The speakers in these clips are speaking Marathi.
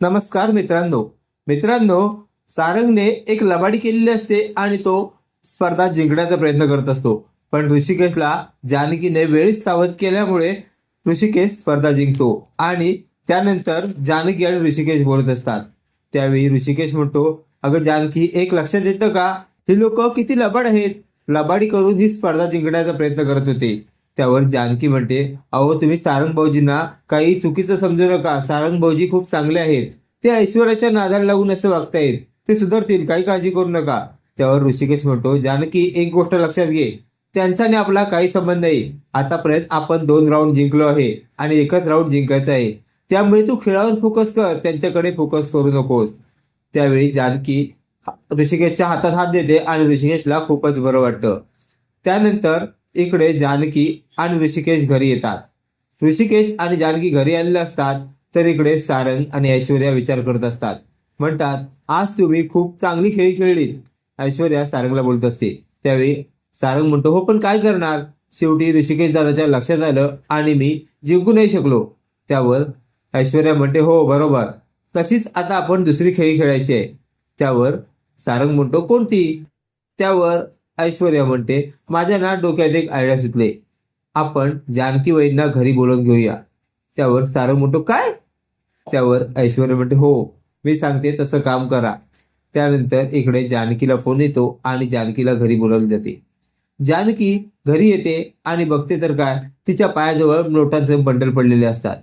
नमस्कार मित्रांनो. मित्रांनो सारंगने एक लबाडी केलेली असते आणि तो स्पर्धा जिंकण्याचा प्रयत्न करत असतो. पण ऋषिकेशला जानकीने वेळीच सावध केल्यामुळे ऋषिकेश स्पर्धा जिंकतो आणि त्यानंतर जानकी आणि ऋषिकेश बोलत असतात. त्यावेळी ऋषिकेश म्हणतो अगं जानकी एक लक्षात येतं का? ही लोक किती लबाड आहेत. लबाडी करून ही स्पर्धा जिंकण्याचा प्रयत्न करत होते. त्यावर जानकी म्हणते अहो तुम्ही सारंग भाऊजींना काही चुकीचं समजू नका. सारंग भाऊजी खूप चांगले आहेत. ते ऐश्वर्याच्या नादाला लागून असं वागतायत. ते सुधारतील. काही काळजी करू नका. त्यावर ऋषिकेश म्हणतो जानकी एक गोष्ट लक्षात घे. त्यांचा आणि आपला काही संबंध नाही. आतापर्यंत आपण दोन राऊंड जिंकलो आहे आणि एकच राऊंड जिंकायचा आहे. त्यामुळे तू खेळावर फोकस कर. त्यांच्याकडे फोकस करू नकोस. त्यावेळी जानकी ऋषिकेशच्या हातात हात देते आणि ऋषिकेशला खूपच बरं वाटतं. त्यानंतर इकडे जानकी आणि ऋषिकेश घरी येतात. ऋषिकेश आणि जानकी घरी आलेले असतात तर इकडे सारंग आणि ऐश्वर्या विचार करत असतात. म्हणतात आज तुम्ही खूप चांगली खेळी खेळलीत. ऐश्वर्या सारंगला बोलत असते. त्यावेळी सारंग म्हणतो हो पण काय करणार? शेवटी ऋषिकेश दादाच्या लक्षात आलं आणि मी जिंकू नाही शकलो. त्यावर ऐश्वर्या म्हणते हो बरोबर. तशीच आता आपण दुसरी खेळी खेळायची आहे. त्यावर सारंग म्हणतो कोणती? त्यावर ऐश्वर्या म्हणते माझ्या ना डोक्यात एक आयडिया सुचले आपण जानकी वैदना घरी बोलवून घेऊया. त्यावर सारंग म्हणतो काय? त्यावर ऐश्वर्या म्हणते हो मी सांगते तसं काम करा. त्यानंतर इकडे जानकीला फोन येतो आणि जानकीला घरी बोलावली जाते जानकी घरी येते आणि बघते तर काय तिच्या पायाजवळ नोटांचे बंडल पडलेले असतात.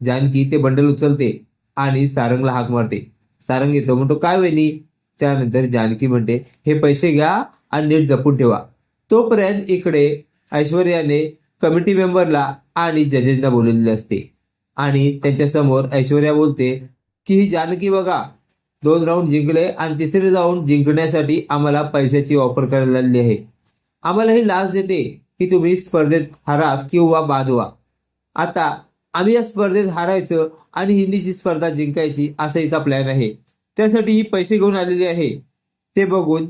जानकी ते बंडल उचलते आणि सारंगला हाक मारते. सारंग येतो म्हणतो काय वहिनी? त्यानंतर जानकी म्हणते हे पैसे घ्या आणि नीट जपून ठेवा. तोपर्यंत इकडे ऐश्वर्याने कमिटी मेंबरला आणि जजेसना बोलवलेले असते. आणि त्यांच्यासमोर ऐश्वर्या बोलते की ही जानकी बघा दोन राऊंड जिंकले आणि तिसरे राऊंड जिंकण्यासाठी आम्हाला पैशाची ऑफर करायला लागली आहे. आम्हाला ही लाच देते की तुम्ही स्पर्धेत हरा किंवा बाद व्हा आता आम्ही या स्पर्धेत हारायचं आणि हिंदीची स्पर्धा जिंकायची असा हिचा प्लॅन आहे. त्यासाठी ही पैसे घेऊन आलेली आहे. ते बघून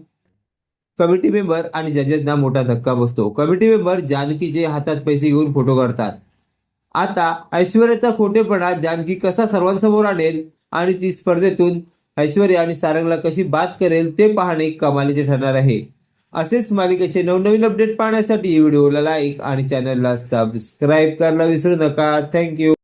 कमिटी मेंबर आणि जजेसना मोठा धक्का बसतो. कमिटी मेंबर जानकीचे हातात पैसे घेऊन फोटो काढतात. आता ऐश्वर्याचा खोटेपणा जानकी कसा सर्वांसमोर आणेल आणि ती स्पर्धेतून ऐश्वर्या आणि सारंगला कशी बाद करेल ते पाहणे कमालीचे ठरणार आहे. असेच मालिकेचे नवनवीन अपडेट पाहण्यासाठी व्हिडिओला लाईक आणि चॅनलला सबस्क्राईब करायला विसरू नका. थँक्यू